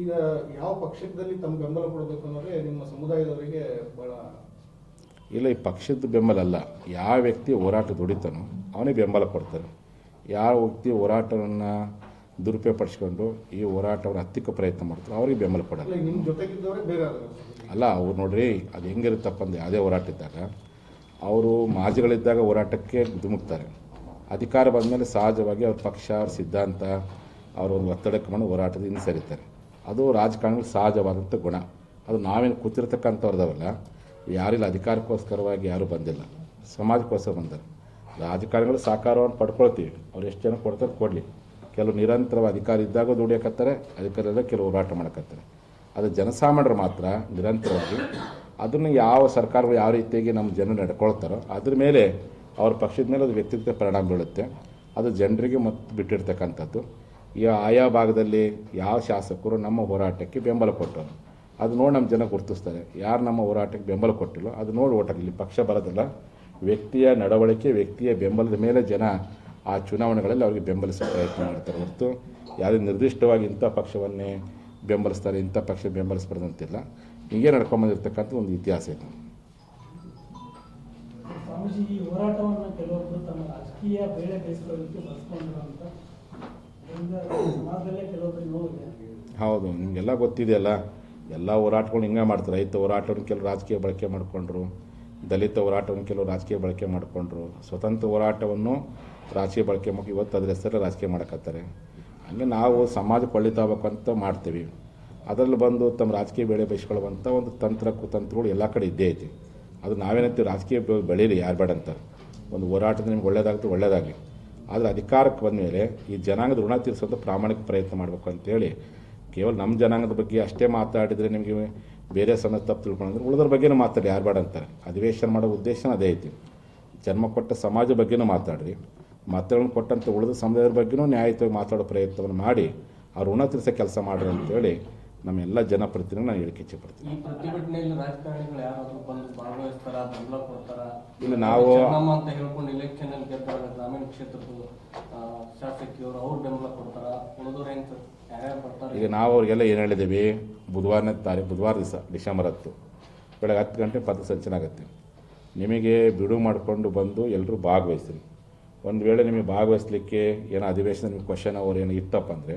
ಈಗ ಯಾವ ಪಕ್ಷದಲ್ಲಿ ತಮ್ಮ ಬೆಂಬಲ ಕೊಡಬೇಕು ಅನ್ನೋದೇ ನಿಮ್ಮ ಸಮುದಾಯದವರಿಗೆ ಬಹಳ ಇಲ್ಲ ಈ ಪಕ್ಷದ ಬೆಂಬಲ ಅಲ್ಲ. ಯಾವ ವ್ಯಕ್ತಿ ಹೋರಾಟ ದುಡಿತಾನೋ ಅವನಿಗೆ ಬೆಂಬಲ ಕೊಡ್ತಾನೆ ಯಾವ ವ್ಯಕ್ತಿ ಹೋರಾಟವನ್ನು ದುರುಪಯೋಗ ಪಡಿಸ್ಕೊಂಡು ಈ ಹೋರಾಟವನ್ನು ಹತ್ತಿಕ್ಕ ಪ್ರಯತ್ನ ಮಾಡ್ತಾರೆ ಅವ್ರಿಗೆ ಬೆಂಬಲ ಕೊಡಲ್ಲ. ಅಲ್ಲ ನಿಮ್ಮ ಜೊತೆಗಿದ್ದವರೇ ಬೇರೆ ಆದರು ಅಲ್ಲ ಅವ್ರು ನೋಡ್ರಿ ಅದು ಹೆಂಗಿರುತ್ತಪ್ಪ ಅಂದ್ರೆ ಯಾವುದೇ ಹೋರಾಟ ಇದ್ದಾಗ ಅವರು ಮಾಜಿಗಳಿದ್ದಾಗ ಹೋರಾಟಕ್ಕೆ ಧುಮುಕ್ತಾರೆ. ಅಧಿಕಾರ ಬಂದಮೇಲೆ ಸಹಜವಾಗಿ ಅವ್ರ ಪಕ್ಷ ಅವ್ರ ಸಿದ್ಧಾಂತ ಅವರ ಒಂದು ಒತ್ತಡಕ್ಕೆ ಮಾಡಿ ಹೋರಾಟದಿಂದ ಸರಿತಾರೆ. ಅದು ರಾಜಕಾರಣದಲ್ಲಿ ಸಹಜವಾದಂಥ ಗುಣ. ಅದು ನಾವೇನು ಕೂತಿರ್ತಕ್ಕಂಥವ್ರದವಲ್ಲ, ಯಾರಿಲ್ಲ, ಅಧಿಕಾರಕ್ಕೋಸ್ಕರವಾಗಿ ಯಾರೂ ಬಂದಿಲ್ಲ. ಸಮಾಜಕ್ಕೋಸ್ಕರ ಬಂದರು ರಾಜಕಾರಣಿಗಳು ಸಾಕಾರವನ್ನು ಪಡ್ಕೊಳ್ತೀವಿ. ಅವ್ರು ಎಷ್ಟು ಜನ ಕೊಡ್ತಾರೆ ಕೊಡಲಿ. ಕೆಲವು ನಿರಂತರವಾಗಿ ಅಧಿಕಾರ ಇದ್ದಾಗ ದುಡಿಯಕತ್ತಾರೆ ಅಧಿಕಾರ ಕೆಲವು ಹೋರಾಟ ಮಾಡಕತ್ತಾರೆ. ಅದು ಜನಸಾಮಾನ್ಯರು ಮಾತ್ರ ನಿರಂತರವಾಗಿ ಅದನ್ನು ಯಾವ ಸರ್ಕಾರಗಳು ಯಾವ ರೀತಿಯಾಗಿ ನಮ್ಮ ಜನ ನಡ್ಕೊಳ್ತಾರೋ ಅದ್ರ ಮೇಲೆ ಅವ್ರ ಪಕ್ಷದ ಮೇಲೆ ಅದು ವ್ಯಕ್ತಿಗತ ಪರಿಣಾಮ ಬೀಳುತ್ತೆ. ಅದು ಜನರಿಗೆ ಮತ್ತು ಬಿಟ್ಟಿರ್ತಕ್ಕಂಥದ್ದು. ಆಯಾ ಭಾಗದಲ್ಲಿ ಯಾವ ಶಾಸಕರು ನಮ್ಮ ಹೋರಾಟಕ್ಕೆ ಬೆಂಬಲ ಕೊಟ್ಟರು? ಅದು ನೋಡಿ ನಮ್ಮ ಜನ ಗುರುತಿಸ್ತಾರೆ. ಯಾರು ನಮ್ಮ ಹೋರಾಟಕ್ಕೆ ಬೆಂಬಲ ಕೊಟ್ಟಿಲ್ಲೋ ಅದು ನೋಡಿ ಓಟ್ ಇಲ್ಲಿ ಪಕ್ಷ ಬರೋದಿಲ್ಲ ವ್ಯಕ್ತಿಯ ನಡವಳಿಕೆ, ವ್ಯಕ್ತಿಯ ಬೆಂಬಲದ ಮೇಲೆ ಜನ ಆ ಚುನಾವಣೆಗಳಲ್ಲಿ ಅವರಿಗೆ ಬೆಂಬಲಿಸೋ ಪ್ರಯತ್ನ ಮಾಡ್ತಾರೆ ಹೊರತು ಯಾವುದೇ ನಿರ್ದಿಷ್ಟವಾಗಿ ಇಂಥ ಪಕ್ಷವನ್ನೇ ಬೆಂಬಲಿಸ್ತಾರೆ, ಇಂಥ ಪಕ್ಷ ಬೆಂಬಲಿಸ್ಬಾರ್ದಂತಿಲ್ಲ ಹೀಗೆ ನಡ್ಕೊಂಬಂದಿರ್ತಕ್ಕಂಥ ಒಂದು ಇತಿಹಾಸ ಇದು. ಹೋರಾಟವನ್ನು ಕೆಲವೊಬ್ಬರು ತಮ್ಮ ರಾಜಕೀಯ ಬೇಳೆ ಬೇಯಿಸ್ಕೊಳ್ಳೋದಕ್ಕೆ ಬಳಸ್ಕೊಂಡ್ರು ಹೌದು, ನಿಮಗೆಲ್ಲ ಗೊತ್ತಿದೆಯಲ್ಲ, ಎಲ್ಲ ಹೋರಾಟಗಳು ಹಿಂಗೆ ಮಾಡ್ತಾರೆ. ರೈತ ಹೋರಾಟವನ್ನು ಕೆಲವು ರಾಜಕೀಯ ಬಳಕೆ ಮಾಡಿಕೊಂಡ್ರು, ದಲಿತ ಹೋರಾಟವನ್ನು ಕೆಲವು ರಾಜಕೀಯ ಬಳಕೆ ಮಾಡಿಕೊಂಡ್ರು. ಸ್ವತಂತ್ರ ಹೋರಾಟವನ್ನು ರಾಜಕೀಯ ಬಳಕೆ ಮಾಡಿ ಇವತ್ತು ಅದರ ಹೆಸರಲ್ಲಿ ರಾಜಕೀಯ ಮಾಡಕತ್ತಾರೆ. ಹಂಗೆ ನಾವು ಸಮಾಜಕ್ಕೆ ಕೊಳ್ಳಿತಾಗಬೇಕಂತ ಮಾಡ್ತೀವಿ. ಅದರಲ್ಲಿ ಬಂದು ತಮ್ಮ ರಾಜಕೀಯ ಬೆಳೆ ಬಯಸ್ಕೊಳ್ಳುವಂಥ ಒಂದು ತಂತ್ರ, ಕುತಂತ್ರಗಳು ಎಲ್ಲ ಕಡೆ ಇದ್ದೇ ಐತಿ. ಅದು ನಾವೇನಂತೀವಿ ರಾಜಕೀಯ ಬೆಳೀರಿ ಬೆಳೀಲಿ ಯಾರು ಬೇಡ ಅಂತ. ಒಂದು ಹೋರಾಟದ ನಿಮ್ಗೆ ಒಳ್ಳೇದಾಗುತ್ತೆ ಒಳ್ಳೇದಾಗಲಿ. ಆದರೆ ಅಧಿಕಾರಕ್ಕೆ ಬಂದ ಮೇಲೆ ಈ ಜನಾಂಗದ ಋಣ ತೀರಿಸುವಂಥ ಪ್ರಾಮಾಣಿಕ ಪ್ರಯತ್ನ ಮಾಡಬೇಕು ಅಂತೇಳಿ ಕೇವಲ ನಮ್ಮ ಜನಾಂಗದ ಬಗ್ಗೆ ಅಷ್ಟೇ ಮಾತಾಡಿದರೆ ನಿಮಗೆ ಬೇರೆ ಸಮಯ ತಪ್ಪು ತಿಳ್ಕೊಂಡ್ರೆ ಉಳಿದ್ರ ಬಗ್ಗೆನೂ ಮಾತಾಡಿ, ಯಾರು ಬೇಡ ಅಂತಾರೆ. ಅಧಿವೇಶನ ಮಾಡೋ ಉದ್ದೇಶ ಅದೇ ಐತಿ. ಜನ್ಮ ಕೊಟ್ಟ ಸಮಾಜ ಬಗ್ಗೆನೂ ಮಾತಾಡ್ರಿ. ಮತಗಳನ್ನು ಕೊಟ್ಟಂಥ ಉಳಿದ ಸಮುದಾಯದ ಬಗ್ಗೆನೂ ನ್ಯಾಯಯುತವಾಗಿ ಮಾತಾಡೋ ಪ್ರಯತ್ನವನ್ನು ಮಾಡಿ ಅವ್ರ ಋಣ ತೀರಿಸೋ ಕೆಲಸ ಮಾಡ್ರಿ ಅಂತೇಳಿ ನಮ್ಮೆಲ್ಲ ಜನಪ್ರತಿನಿಧಿಗಳು ನಾನು ಹೇಳಿಕೆ ಇಚ್ಛೆ ಪಡ್ತೀನಿ ಇಲ್ಲ, ನಾವು- ಈಗ ನಾವು ಅವ್ರಿಗೆಲ್ಲ ಏನು ಹೇಳಿದ್ದೀವಿ ಬುಧವಾರನೇ ತಾರೀಕು ಬುಧವಾರ ದಿವಸ ಡಿಸೆಂಬರ್ ಹತ್ತು ಬೆಳಗ್ಗೆ ಹತ್ತು ಗಂಟೆ ಪಥಸಂಚಲನ ಆಗುತ್ತೆ ನಿಮಗೆ ಬಿಡುವು ಮಾಡಿಕೊಂಡು ಬಂದು ಎಲ್ಲರೂ ಭಾಗವಹಿಸ್ತೀನಿ. ಒಂದು ವೇಳೆ ನಿಮಗೆ ಭಾಗವಹಿಸ್ಲಿಕ್ಕೆ ಏನೋ ಅಧಿವೇಶನ ನಿಮ್ಗೆ ಕ್ವಶನ್ ಅವ್ರು ಏನೋ ಇತ್ತಪ್ಪ ಅಂದರೆ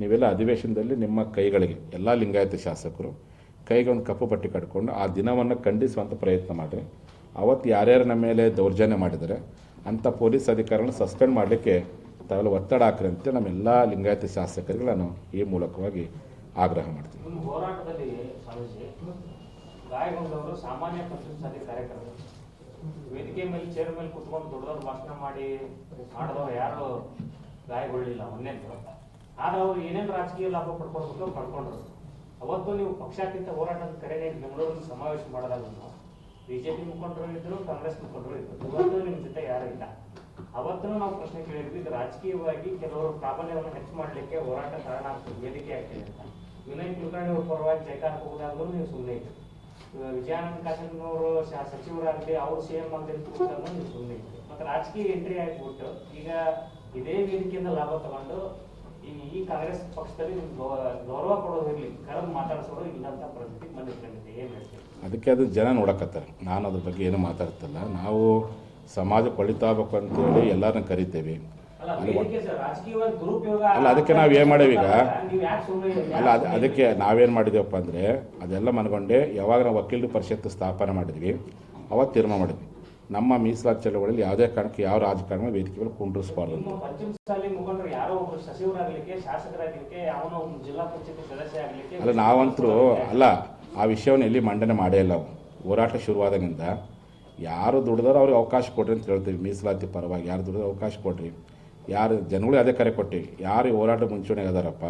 ನೀವೆಲ್ಲ ಅಧಿವೇಶನದಲ್ಲಿ ನಿಮ್ಮ ಕೈಗಳಿಗೆ, ಎಲ್ಲ ಲಿಂಗಾಯತ ಶಾಸಕರು ಕೈಗೆ ಒಂದು ಕಪ್ಪು ಪಟ್ಟಿ ಕಟ್ಕೊಂಡು ಆ ದಿನವನ್ನು ಖಂಡಿಸುವಂಥ ಪ್ರಯತ್ನ ಮಾಡಿರಿ. ಅವತ್ತು ಯಾರ್ಯಾರು ನಮ್ಮ ಮೇಲೆ ದೌರ್ಜನ್ಯ ಮಾಡಿದರೆ ಅಂಥ ಪೊಲೀಸ್ ಅಧಿಕಾರಿಗಳನ್ನ ಸಸ್ಪೆಂಡ್ ಮಾಡಲಿಕ್ಕೆ ತಾವೆಲ್ಲ ಒತ್ತಡ ಹಾಕ್ರಿ ಅಂತ ನಮ್ಮೆಲ್ಲ ಲಿಂಗಾಯತ ಶಾಸಕರಿಗೆ ನಾನು ಈ ಮೂಲಕವಾಗಿ ಆಗ್ರಹ ಮಾಡ್ತೀನಿ ಒಂದು ಸಾಮಾನ್ಯ ವೇದಿಕೆ ಮೇಲೆ ಚೇರ್ ಮೇಲೆ ಕುತ್ಕೊಂಡು ದೊಡ್ಡದವ್ರು ಭಾಷಣ ಮಾಡಿ, ಮಾಡಿದವ್ರು ಯಾರು ಗಾಯಗೊಳ್ಳಿಲ್ಲ ಒಂದೇನು ಆದ್ರೆ ಅವ್ರು ಏನೇನು ರಾಜಕೀಯ ಲಾಭ ಪಡ್ಕೊಳ್ಬೇಕು ಪಡ್ಕೊಂಡ್ರು. ಅವತ್ತು ನೀವು ಪಕ್ಷಾತೀತ ಹೋರಾಟದ ಕಡೆಗೆ ಬೆಂಗಳೂರಿನ ಸಮಾವೇಶ ಮಾಡಿದಾಗ ಬಿಜೆಪಿ ಮುಖಂಡರು ಇದ್ರು, ಕಾಂಗ್ರೆಸ್ ಮುಖಂಡರು ಇದ್ರು. ಇವತ್ತು ನಿಮ್ ಜೊತೆ ಯಾರು ಇಲ್ಲ. ಅವತ್ತೂ ನಾವು ಪ್ರಶ್ನೆ ಕೇಳಿದ್ವಿ, ಇದು ರಾಜಕೀಯವಾಗಿ ಕೆಲವರು ಪ್ರಾಬಲ್ಯವನ್ನು ಹೆಚ್ಚು ಮಾಡಲಿಕ್ಕೆ ಹೋರಾಟ ಕಾರಣ ಆಗ್ತದೆ, ವೇದಿಕೆ ಆಗ್ತದೆ ಅಂತ. ವಿನಯ್ ಕುಲಕರ್ಣಿ ಅವ್ರ ಪರವಾಗಿ ಜೈಕಾರ ಹೋಗೋದಾದ್ರೂ ನೀವು ಸುಮ್ಮನೆ ಇದ್ರು ವಿಜಯಾನಂದ ಕಾಶಪ್ಪನವರು ಶ- ಸಚಿವರಾಗಲಿ, ಅವರು ಸಿಎಂ ಎಂ ಆಗಲಿ ನೀವು ಸುಮ್ಮನೆ ಇದ್ರು ಮತ್ತೆ ರಾಜಕೀಯ ಎಂಟ್ರಿ ಆಗಿಬಿಟ್ಟು ಈಗ ಇದೇ ವೇದಿಕೆಯಿಂದ ಲಾಭ ತಗೊಂಡು ಈ ಈ ಕಾಂಗ್ರೆಸ್ ಪಕ್ಷದಲ್ಲಿ ಗೌರವ ಕೊಡೋದಿರಲಿ ಕರೆದು ಮಾತಾಡಿಸೋರು ಇಲ್ಲಂತ ಪರಿಸ್ಥಿತಿ ಬಂದಿರ್ತಂತೆ ಏನು ಹೇಳ್ತೀವಿ ಅದಕ್ಕೆ ಅದು ಜನ ನೋಡಕತ್ತಾರೆ. ನಾನು ಅದ್ರ ಬಗ್ಗೆ ಏನು ಮಾತಾಡ್ತಲ್ಲ. ನಾವು ಸಮಾಜಕ್ಕೆ ಪಳಿತಾಗಬೇಕು ಅಂತೇಳಿ ಎಲ್ಲರನ್ನ ಕರಿತೇವೆ. ಅಲ್ಲ ಅದಕ್ಕೆ ನಾವು ಏನು ಮಾಡೇವೀಗ? ಅಲ್ಲ ಅದು ಅದಕ್ಕೆ ನಾವೇನು ಮಾಡಿದೇವಪ್ಪ ಅಂದರೆ ಅದೆಲ್ಲ ಮನಗೊಂಡೆ ಯಾವಾಗ ನಾವು ವಕೀಲರ ಪರಿಷತ್ತು ಸ್ಥಾಪನೆ ಮಾಡಿದ್ವಿ ಅವಾಗ ತೀರ್ಮಾನ ಮಾಡಿದ್ವಿ. ನಮ್ಮ ಮೀಸಲಾತಿ ಚಳವಳಿಯಲ್ಲಿ ಯಾವುದೇ ಕಾರಣಕ್ಕೆ ಯಾವ ರಾಜಕಾರಣ ವೇದಿಕೆ ಮೇಲೆ ಕುಂಡ್ರಿಸಬಾರ್ದು. ಅಂತ ಅಲ್ಲ ನಾವಂತರೂ ಅಲ್ಲ ಆ ವಿಷಯವನ್ನು ಎಲ್ಲಿ ಮಂಡನೆ ಮಾಡೇ ಇಲ್ಲ ಹೋರಾಟ ಶುರುವಾದಾಗಿಂದ ಯಾರು ದುಡಿದಾರೋ ಅವ್ರಿಗೆ ಅವಕಾಶ ಕೊಡ್ರಿ ಅಂತ ಹೇಳ್ತೀವಿ. ಮೀಸಲಾತಿ ಪರವಾಗಿ ಯಾರು ದುಡಿದ್ರೆ ಅವಕಾಶ ಕೊಡ್ರಿ ಯಾರು ಜನಗಳು ಅದೇ ಕರೆ ಕೊಟ್ಟಿವಿ ಯಾರು ಹೋರಾಟ ಮುಂಚೂಣಿಗೆ ಅದಾರಪ್ಪ?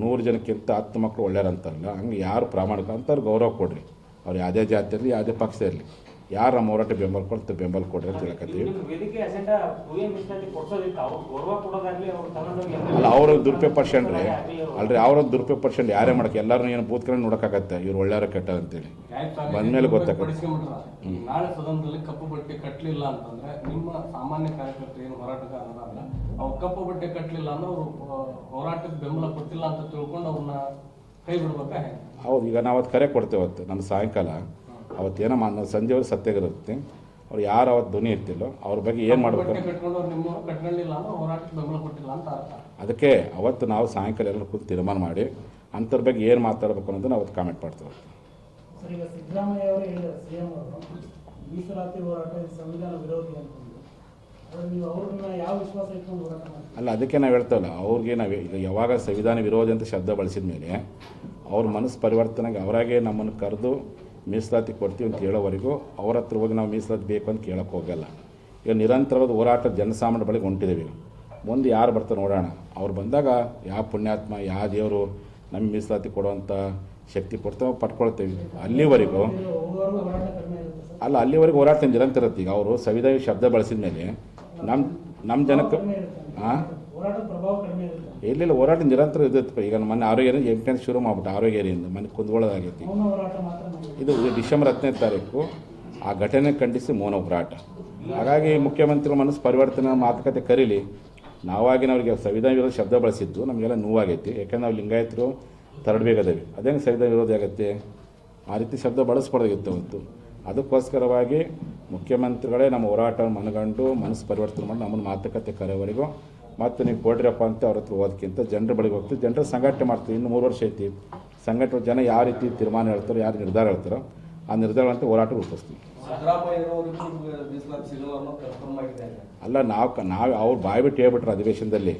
ನೂರು ಜನಕ್ಕಿಂತ ಹತ್ತು ಮಕ್ಕಳು ಒಳ್ಳೆಯರಂತಾರಲ್ಲ ಹಂಗೆ ಯಾರು ಪ್ರಾಮಾಣಿಕ ಅಂತವ್ರು ಗೌರವ ಕೊಡ್ರಿ. ಅವ್ರು ಯಾವುದೇ ಜಾತಿ ಇರಲಿ ಯಾವುದೇ ಪಕ್ಷ ಇರಲಿ ಯಾರು ನಮ್ಮ ಹೋರಾಟ ಬೆಂಬಲ ಕೊಡ್ತ ಬೆಂಬಲ ಕೊಡ್ರಿ ಅಂತ ಹೇಳಕತ್ತೀವಿ. ಅಲ್ಲ ಅವ್ರ ದುರುಪಯೋಗ ಪರ್ಸೆಂಟ್ರಿ ಅಲ್ರಿ ಅವ್ರ ದುರುಪಯೋಗ ಪರ್ಸೆಂಟ್ ಯಾರೇ ಮಾಡಕ್ಕೆ ಎಲ್ಲರೂ ಏನು ಬೂತ್ಕೊಂಡು ನೋಡೋಕ್ಕಾಗತ್ತೆ? ಇವ್ರು ಒಳ್ಳೆಯವ್ರ ಕೆಟ್ಟ ಅಂತೇಳಿ. ಬಂದ್ಮೇಲೆ ಗೊತ್ತಾಗುತ್ತೆ. ನಾಳೆ ಸದನದಲ್ಲಿ ಕಪ್ಪು ಬಟ್ಟೆ ಕಟ್ಟಲಿಲ್ಲ ಅಂತಂದ್ರೆ ನಿಮ್ಮ ಸಾಮಾನ್ಯ ಕಾರ್ಯಕರ್ತರು ಏನು ಹೋರಾಟಗಾರರಲ್ಲ ಅವ್ರು ಕಪ್ಪು ಬಟ್ಟೆ ಕಟ್ಟಲಿಲ್ಲ ಅಂದ್ರೆ ಅವರು ಹೋರಾಟಕ್ಕೆ ಬೆಂಬಲ ಕೊಟ್ಟಿಲ್ಲ ಅಂತ ತಿಳ್ಕೊಂಡು ಅವ್ರನ್ನ ಕೈ ಬಿಡ್ಬೇಕಾ ಹೌದು ಈಗ ನಾವು ಅವತ್ತು ಕರೆ ಕೊಡ್ತೇವೆ ಅವತ್ತು ನಮ್ಮ ಸಾಯಂಕಾಲ. ಅವತ್ತೇನೋ ಮಾ ಸಂಜೆವರೆಗೆ ಸತ್ಯಾಗಿರುತ್ತೆ ಅವ್ರು ಯಾರು ಅವತ್ತು ಧ್ವನಿ ಇರ್ತಿಲ್ಲೋ ಅವ್ರ ಬಗ್ಗೆ ಏನು ಮಾಡಬೇಕು? ಅದಕ್ಕೆ ಅವತ್ತು ನಾವು ಸಾಯಂಕಾಲ ಎಲ್ಲರೂ ಕೂತು ತೀರ್ಮಾನ ಮಾಡಿ ಅಂಥವ್ರ ಬಗ್ಗೆ ಏನು ಮಾತಾಡಬೇಕು ಅನ್ನೋದನ್ನ ಅವತ್ತು ಕಾಮೆಂಟ್ ಮಾಡ್ತೇವೆ. ಸರ್ ಈಗ ಸಿದ್ದರಾಮಯ್ಯ ಅವರು ಹೇಳಿದ್ದಾರೆ ಸಿ ಅವರು. ಮೀಸಲಾತಿ ಹೋರಾಟ ಸಂವಿಧಾನ ವಿರೋಧಿ ಅಂತಂದು ಆದ್ರೆ ನೀವು ಅವ್ರನ್ನ ಯಾವ ವಿಶ್ವಾಸ ಇಟ್ಕೊಂಡು ಹೋರಾಟ ಮಾಡ್ತೀವಿ ಅಲ್ಲ ಅದಕ್ಕೆ ನಾವು ಹೇಳ್ತೇವಲ್ಲ ಅವ್ರಿಗೆ ನಾವು ಈಗ ಯಾವಾಗ ಸಂವಿಧಾನ ವಿರೋಧಿ ಅಂತ ಶಬ್ದ ಬಳಸಿದ ಮೇಲೆ ಅವ್ರ ಮನಸ್ಸು ಪರಿವರ್ತನೆಗೆ ಅವರಾಗೆ ನಮ್ಮನ್ನು ಕರೆದು ಮೀಸಲಾತಿ ಕೊಡ್ತೀವಿ ಅಂತ ಹೇಳೋವರೆಗೂ ಅವ್ರ ಹತ್ರ ಹೋಗಿ ನಾವು ಮೀಸಲಾತಿ ಬೇಕು ಅಂತ ಕೇಳೋಕ್ಕೆ ಹೋಗಲ್ಲ. ಈಗ ನಿರಂತರವಾದ ಹೋರಾಟ ಜನಸಾಮಾನ್ಯ ಬಳಿಗೆ ಹೊಂಟಿದ್ದೀವಿ ಮುಂದೆ ಯಾರು ಬರ್ತಾರೆ ನೋಡೋಣ. ಅವ್ರು ಬಂದಾಗ ಯಾವ ಪುಣ್ಯಾತ್ಮ, ಯಾವ ದೇವರು ನಮಗೆ ಮೀಸಲಾತಿ ಕೊಡುವಂಥ ಶಕ್ತಿ ಕೊಡ್ತಾವೆ ಪಟ್ಕೊಳ್ತೇವೆ ಅಲ್ಲಿವರೆಗೂ ಅಲ್ಲ, ಅಲ್ಲಿವರೆಗೂ ಹೋರಾಟ ನಿರಂತರ ಇರುತ್ತೆ. ಈಗ ಅವರು ಸಂವಿಧಾನ ಶಬ್ದ ಬಳಸಿದ ಮೇಲೆ ನಮ್ಮ ನಮ್ಮ ಜನಕ್ಕೆ ಹಾಂ ಎಲ್ಲಿಲ್ಲ ಹೋರಾಟ ನಿರಂತರ ಇದ್ದಿತ್ತು ಈಗ ಮೊನ್ನೆ ಆರೋಗ್ಯ ಎಂಟನೇ ಶುರು ಮಾಡ್ಬಿಟ್ಟು ಆರೋಗ್ಯದಿಂದ ಮನೆ ಕುಂದ್ಕೊಳ್ಳೋದಾಗೈತಿ ಮೌನ ಹೋರಾಟ ಮಾತ್ರ ನಾವು ಇದು ಡಿಸೆಂಬರ್ ಹತ್ತನೇ ತಾರೀಕು ಆ ಘಟನೆ ಖಂಡಿಸಿ ಮೌನ ಹೋರಾಟ. ಹಾಗಾಗಿ ಮುಖ್ಯಮಂತ್ರಿ ಮನಸ್ಸು ಪರಿವರ್ತನೆ ಮಾತುಕತೆ ಕರೀಲಿ. ನಾವಾಗಿ ಅವರಿಗೆ ಸಂವಿಧಾನ ವಿರೋಧ ಶಬ್ದ ಬಳಸಿದ್ದು ನಮಗೆಲ್ಲ ನೋವಾಗೈತಿ. ಯಾಕಂದ್ರೆ ನಾವು ಲಿಂಗಾಯತರು ತರಡ್ಬೇಕದೇವಿ ಅದೇನು ಸಂವಿಧಾನ ವಿರೋಧ ಆಗತ್ತೆ? ಆ ರೀತಿ ಶಬ್ದ ಬಳಸ್ಬಾರ್ದಾಗಿತ್ತು ಅವತ್ತು. ಅದಕ್ಕೋಸ್ಕರವಾಗಿ ಮುಖ್ಯಮಂತ್ರಿಗಳೇ ನಮ್ಮ ಹೋರಾಟ ಮನಗಂಡು ಮನಸ್ಸು ಪರಿವರ್ತನೆ ಮಾಡಿ ನಮ್ಮನ್ನು ಮಾತುಕತೆ ಕರೆಯವರೆಗೂ ಮತ್ತು ನೀವು ಕೊಡ್ರಪ್ಪ ಅಂತ ಅವ್ರ ಹತ್ರ ಹೋದಕ್ಕಿಂತ ಜನರ ಬಳಿಗೆ ಹೋಗ್ತೀವಿ. ಜನರ ಸಂಘಟನೆ ಮಾಡ್ತೀವಿ. ಇನ್ನು ಮೂರು ವರ್ಷ ಐತಿ. ಸಂಘಟನೆ ಜನ ಯಾವ ರೀತಿ ತೀರ್ಮಾನ ಹೇಳ್ತಾರೋ ಯಾರು ನಿರ್ಧಾರ ಹೇಳ್ತಾರೋ, ಆ ನಿರ್ಧಾರವಂತೆ ಹೋರಾಟ ರೂಪಿಸ್ತೀವಿ. ಅಲ್ಲ, ನಾವು ನಾವು ಅವ್ರು ಬಾಯಿ ಬಿಟ್ಟು ಹೇಳ್ಬಿಟ್ರೆ ಅಧಿವೇಶನದಲ್ಲಿ.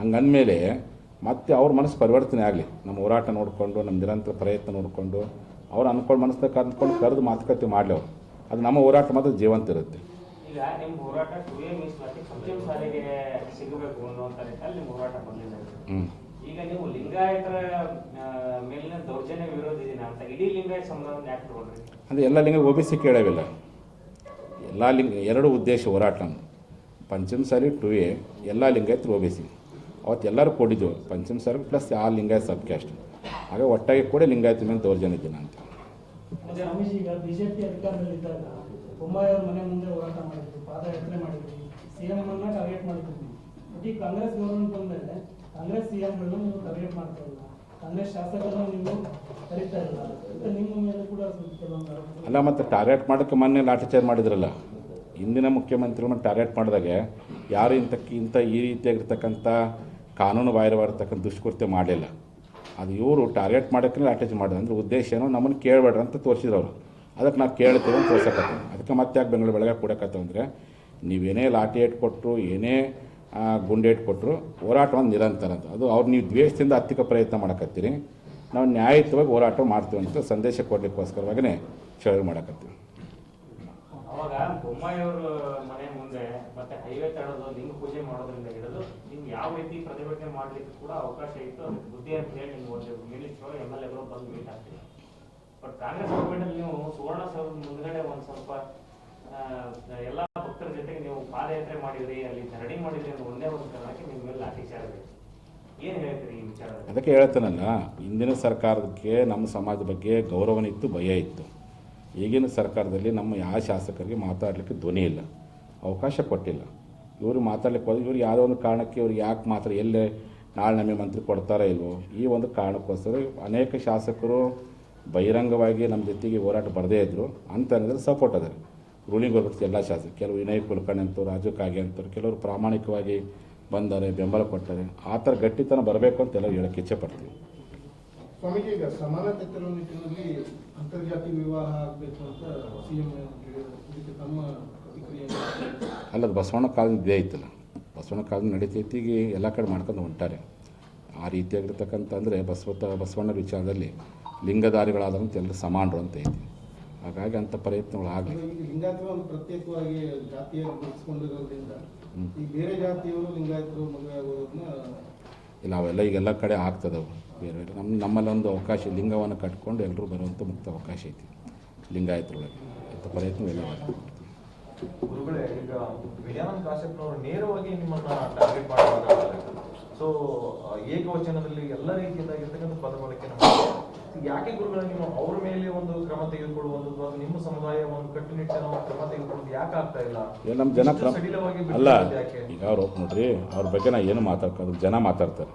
ಹಂಗಂದಮೇಲೆ ಮತ್ತೆ ಅವ್ರ ಮನಸ್ಸು ಪರಿವರ್ತನೆ ಆಗಲಿ. ನಮ್ಮ ಹೋರಾಟ ನೋಡಿಕೊಂಡು, ನಮ್ಮ ನಿರಂತರ ಪ್ರಯತ್ನ ನೋಡಿಕೊಂಡು, ಅವ್ರು ಅಂದ್ಕೊಂಡು ಮನಸ್ಸಾಗ ಅಂದ್ಕೊಂಡು ಕರೆದು ಮಾತುಕತೆ ಮಾಡಲಿ ಅವ್ರು. ಅದು ನಮ್ಮ ಹೋರಾಟ ಮಾತ್ರ ಜೀವಂತ ಇರುತ್ತೆ. ಈಗ ನಿಮ್ಮ ಹೋರಾಟ ಎ ಮೀಸಲಾತಿ ಪಂಚಮ ಸಾರಿಗೆ ಸಿಗಬೇಕು ಅನ್ನುವಂತ ನಿಟ್ಟಲ್ಲಿ ನಿಮ್ಮ ಹೋರಾಟ ಬಂದಿದೆ ಹ್ಞೂ ಈಗ ನೀವು ಲಿಂಗಾಯತರ ಮೇಲಿನ ದೌರ್ಜನ್ಯ ವಿರೋಧ ದಿನ ಅಂತ ಇಡೀ ಲಿಂಗಾಯತ ಸಮುದಾಯವನ್ನು ಯಾಕೆ ತಗೊಂಡ್ರಿ? ಅಂದರೆ ಎಲ್ಲ ಲಿಂಗ ಒ ಬಿ ಸಿ ಕೇಳವಿಲ್ಲ ಎಲ್ಲ ಲಿಂಗ ಎರಡು ಉದ್ದೇಶ ಹೋರಾಟ ನಮ್ದು. ಪಂಚಮ ಸಾರಿ ಟು ಎ ಎಲ್ಲ ಲಿಂಗಾಯತರು ಒ ಬಿ ಸಿ. ಅವತ್ತು ಎಲ್ಲರೂ ಕೊಡಿದ್ದೆವು ಪಂಚಮ ಸಾರಿ ಪ್ಲಸ್ ಆ ಲಿಂಗಾಯತ ಸಬ್ ಕ್ಯಾಸ್ಟ್ ಆಗ ಒಟ್ಟಾಗಿ ಕೂಡ ಲಿಂಗಾಯತ ಮೇಲೆ ದೌರ್ಜನ್ಯ ದಿನ ಅಂತ. ಸ್ವಾಮೀಜಿ ಈಗ ಬಿಜೆಪಿ ಅಧಿಕಾರದಲ್ಲಿದ್ದಾಗ ಬೊಮ್ಮಾಯಿ ಅವ್ರ ಮನೆ ಮುಂದೆ ಹೋರಾಟ ಮಾಡಿದ್ರು, ಪಾದಯಾತ್ರೆ ಮಾಡಿದ್ವಿ ಸಿಎಂ ಅನ್ನ ಟಾರ್ಗೆಟ್ ಮಾಡಿದ್ವಿ ಬಟ್ ಈ ಕಾಂಗ್ರೆಸ್ ಗೌರ್ಮೆಂಟ್ ಬಂದ್ಮೇಲೆ ಕಾಂಗ್ರೆಸ್ ಸಿಎಂಗಳನ್ನ ನೀವು ಟಾರ್ಗೆಟ್ ಮಾಡ್ತಾ ಇಲ್ಲ. ಕಾಂಗ್ರೆಸ್ ಶಾಸಕರನ್ನ ನೀವು ಕರೀತಾ ಇಲ್ಲ. ನಿಮ್ಮ ಮೇಲೆ ಕೂಡ ಕೆಲವೊಂದು ಅಲ್ಲ, ಮತ್ತೆ ಟಾರ್ಗೆಟ್ ಮಾಡಕ್ಕೆ ಮೊನ್ನೆ ಲಾಠಿಚಾರ್ ಮಾಡಿದ್ರಲ್ಲ? ಹಿಂದಿನ ಮುಖ್ಯಮಂತ್ರಿಗಳನ್ನ ಟಾರ್ಗೆಟ್ ಮಾಡಿದಾಗ ಯಾರು ಇಂಥ ಇಂಥ ಈ ರೀತಿಯಾಗಿರ್ತಕ್ಕಂಥ ಕಾನೂನು ಬಾಹಿರವಾಗಿರ್ತಕ್ಕಂಥ ದುಷ್ಕೃತ್ಯ ಮಾಡಲಿಲ್ಲ. ಅದು ಇವರು ಟಾರ್ಗೆಟ್ ಮಾಡೋಕ್ಕೆ ಅಟ್ಯಾಚ್ ಮಾಡಿದ್ರು. ಅಂದ್ರೆ ಉದ್ದೇಶ ಏನೋ? ನಮ್ಮನ್ನು ಕೇಳಬೇಡ್ರಿ ಅಂತ ತೋರಿಸಿದ್ರು ಅವರು. ಅದಕ್ಕೆ ನಾವು ಕೇಳ್ತೀವಿ ಅಂತ ತೋರ್ಸಕತ್ತ ಅದಕ್ಕೆ ಮತ್ತೆ ಯಾಕೆ ಬೆಂಗಳೂರು ಬೆಳಗ್ಗೆ ಕೊಡಕತ್ತಂದರೆ ನೀವೇನೇ ಲಾಠಿ ಏಟ್ ಕೊಟ್ಟರು ಏನೇ ಗುಂಡೇಟ್ ಕೊಟ್ಟರು ಹೋರಾಟ ಒಂದು ನಿರಂತರ ಅಂತ. ಅದು ಅವ್ರು ನೀವು ದ್ವೇಷದಿಂದ ಹತ್ತಿಕ ಪ್ರಯತ್ನ ಮಾಡಕತ್ತೀರಿ. ನಾವು ನ್ಯಾಯಯುತವಾಗಿ ಹೋರಾಟ ಮಾಡ್ತೀವಿ ಅಂತ ಸಂದೇಶ ಕೊಡಲಿಕ್ಕೋಸ್ಕರವಾಗಿಯೇ ಚಳವಳಿ ಮಾಡಕತ್ತೀವಿ. ಅವಾಗ ಬೊಮ್ಮಾಯಿ ಅವ್ರ ಮನೆ ಮುಂದೆ ಮತ್ತೆ ಹೈವೇ ತಡೆದು, ಲಿಂಗ ಪೂಜೆ ಮಾಡೋದ್ರಿಂದ ಹಿಡಿದು ನಿಮ್ಗೆ ಯಾವ ರೀತಿ ಪ್ರತಿಭಟನೆ ಮಾಡ್ಲಿಕ್ಕೆ ಕೂಡ ಅವಕಾಶ ಇತ್ತು? ಬುದ್ಧಿ ಅಂತ ಹೇಳಿ ನಿಮ್ಗೆ ಒಂದು ಎಂ ಎಲ್ ಬಂದು ಮೀಟ್ ಆಗ್ತೀವಿ ಬಟ್ ಕಾಂಗ್ರೆಸ್ ಗೌರ್ಮೆಂಟ್ ನೀವು ಸುವರ್ಣ ಸೌಧ ಮುಂದ್ಗಡೆ ಒಂದ್ ಸ್ವಲ್ಪ ಎಲ್ಲಾ ಭಕ್ತರ ಜೊತೆಗೆ ನೀವು ಪಾದಯಾತ್ರೆ ಮಾಡಿದ್ರಿ, ಅಲ್ಲಿ ಧರಣಿ ಮಾಡಿದ್ರಿ ಅನ್ನೋ ಒಂದೇ ಒಂದು ಕಾರಣಕ್ಕೆ ನಿಮ್ಮ ಮೇಲೆ ಲಾಠಿ ಚಾರ್ಜ್ ವಿಚಾರದಲ್ಲಿ? ಅದಕ್ಕೆ ಹೇಳ್ತಾನಲ್ಲ ಇಂದಿನ ಸರ್ಕಾರಕ್ಕೆ ನಮ್ಮ ಸಮಾಜದ ಬಗ್ಗೆ ಗೌರವನ ಇತ್ತು, ಭಯ ಇತ್ತು. ಈಗಿನ ಸರ್ಕಾರದಲ್ಲಿ ನಮ್ಮ ಯಾವ ಶಾಸಕರಿಗೆ ಮಾತಾಡಲಿಕ್ಕೆ ಧ್ವನಿ ಇಲ್ಲ, ಅವಕಾಶ ಕೊಟ್ಟಿಲ್ಲ. ಇವರು ಮಾತಾಡ್ಲಿಕ್ಕೆ ಹೋದ್ರೆ ಇವ್ರಿಗೆ ಯಾವುದೋ ಒಂದು ಕಾರಣಕ್ಕೆ ಇವ್ರು ಯಾಕೆ ಮಾತ್ರ ಎಲ್ಲೇ ನಾಳೆ ನಮಗೆ ಮಂತ್ರಿ ಕೊಡ್ತಾರೋ ಇಲ್ವೋ, ಈ ಒಂದು ಕಾರಣಕ್ಕೋಸ್ಕರ ಅನೇಕ ಶಾಸಕರು ಬಹಿರಂಗವಾಗಿ ನಮ್ಮ ಜೊತೆಗೆ ಹೋರಾಟ ಬರದೇ ಇದ್ದರು ಅಂತ ಅನ್ನೋದ್ರಲ್ಲಿ ಸಪೋರ್ಟ್ ಅದಾರೆ. ರೂಲಿಂಗ್ ಹೋಗ್ಬಿಟ್ಟು ಎಲ್ಲ ಶಾಸಕರು ಕೆಲವು ವಿನಯ್ ಕುಲಕರ್ಣಿ ಅಂತವ್ರು ರಾಜು ಕಾಗೆ ಅಂತವ್ರು ಕೆಲವರು ಪ್ರಾಮಾಣಿಕವಾಗಿ ಬಂದಾರೆ ಬೆಂಬಲ ಕೊಡ್ತಾರೆ ಆ ಥರ ಗಟ್ಟಿತನ ಬರಬೇಕು ಅಂತ ಎಲ್ಲ ಹೇಳಕ್ಕೆ ಇಚ್ಛೆ ಪಡ್ತೀವಿ. ಸ್ವಾಮೀಜಿ ಈಗ ಸಮಾನತೆ ತರುವ ನಿಟ್ಟಿನಲ್ಲಿ ಅಂತರ್ಜಾತಿ ವಿವಾಹ ಆಗಬೇಕು ಅಂತ ಸಿಎಂ ಎಂ ಇದಕ್ಕೆ ತಮ್ಮ ಪ್ರತಿಕ್ರಿಯೆ ಅಲ್ಲ ಅಲ್ಲದು ಬಸವಣ್ಣ ಕಾಲದಿಂದ ಇದೇ ಐತಲ್ಲ ಬಸವಣ್ಣ ಕಾಲದಿಂದ ನಡೀತೈತಿ ಈಗ ಎಲ್ಲ ಕಡೆ ಮಾಡ್ಕೊಂಡು ಹೊಂಟಾರೆ. ಆ ರೀತಿಯಾಗಿರ್ತಕ್ಕಂಥ ಅಂದರೆ ಬಸವತ ಬಸವಣ್ಣ ವಿಚಾರದಲ್ಲಿ ಲಿಂಗಧಾರಿಗಳಾದಂಥ ಎಲ್ಲರೂ ಸಮಾನರು ಅಂತ ಐತಿ ಹಾಗಾಗಿ ಅಂಥ ಪ್ರಯತ್ನಗಳು ಆಗಲಿ. ಇಲ್ಲ ಅವೆಲ್ಲ ಈಗೆಲ್ಲ ಕಡೆ ಆಗ್ತದವು. ಬೇರೆ ಬೇರೆ. ನಮ್ಮ ನಮ್ಮಲ್ಲಿ ಒಂದು ಅವಕಾಶ ಲಿಂಗವನ್ನು ಕಟ್ಕೊಂಡು ಎಲ್ಲರೂ ಬರುವಂಥ ಮುಕ್ತ ಅವಕಾಶ ಐತಿ ಲಿಂಗಾಯತರೊಳಗೆ. ಅಂಥ ಪ್ರಯತ್ನ ಎಲ್ಲ ಗುರುಗಳೇ ಈಗ ವಿಜಯಾನಂದ ಕಾಶ್ಯಪ್ನವರು ನೇರವಾಗಿ ನಿಮ್ಮನ್ನು ಟಾರ್ಗೆಟ್ ಮಾಡುವಾಗ ಸೊ ಏಕವಚನದಲ್ಲಿ ಎಲ್ಲ ರೀತಿಯಿಂದ ಪದ ಬಳಕೆ ಯಾಕೆ ಗುರುಗಳ ನೀವು ಅವ್ರ ಮೇಲೆ ಒಂದು ಕ್ರಮ ತೆಗೆದುಕೊಳ್ಳುವಂಥದ್ದು ಅಥವಾ ನಿಮ್ಮ ಸಮುದಾಯ ಒಂದು ಕಟ್ಟುನಿಟ್ಟಿನ ಒಂದು ಕ್ರಮ ತೆಗೆದುಕೊಳ್ಳೋದು ಯಾಕೆ ಆಗ್ತಾ ಇಲ್ಲ? ನಮ್ಮ ಜನ ಕ್ರಮ ಸಡಿಲವಾಗಿ ಅಲ್ಲ ಈಗ ಅವ್ರು ನೋಡ್ರಿ ಅವ್ರ ಬಗ್ಗೆ ನಾ ಏನು ಮಾತಾಡ್ಕೋದು ಜನ ಮಾತಾಡ್ತಾರೆ.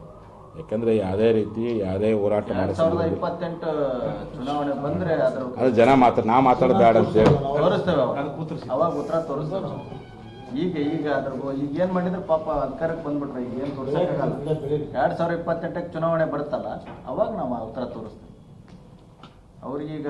ಯಾಕಂದ್ರೆ ಯಾವುದೇ ರೀತಿ ಯಾವುದೇ ಹೋರಾಟ ಮಾಡಿಸ್ತಾರೆ ಇಪ್ಪತ್ತೆಂಟು ಚುನಾವಣೆ ಬಂದ್ರೆ ಅದ್ರ ಅದು ಜನ ಮಾತಾಡ ನಾ ಮಾತಾಡೋದು ಬೇಡ ಅಂತ ಹೇಳಿ. ತೋರಿಸ್ತೇವೆ ಅವಾಗ. ಅವಾಗ ಉತ್ತರ ತೋರಿಸ್ತೇವೆ ನಾವು. ಈಗ ಈಗ ಅದ್ರ ಈಗ ಏನ್ ಮಾಡಿದ್ರೆ ಪಾಪ ಅಧಿಕಾರಕ್ಕೆ ಬಂದ್ಬಿಟ್ರೆ ಈಗ ಏನ್ ತೋರ್ಸಕ್ಕಾಗಲ್ಲ. ಎರಡ್ ಸಾವಿರ ಇಪ್ಪತ್ತೆಂಟಕ್ಕೆ ಚುನಾವಣೆ ಬರುತ್ತಲ್ಲ ಅವಾಗ ನಾವು ಆ ಉತ್ತರ ತೋರಿಸ್ತೇವೆ. ಅವ್ರಿಗೀಗ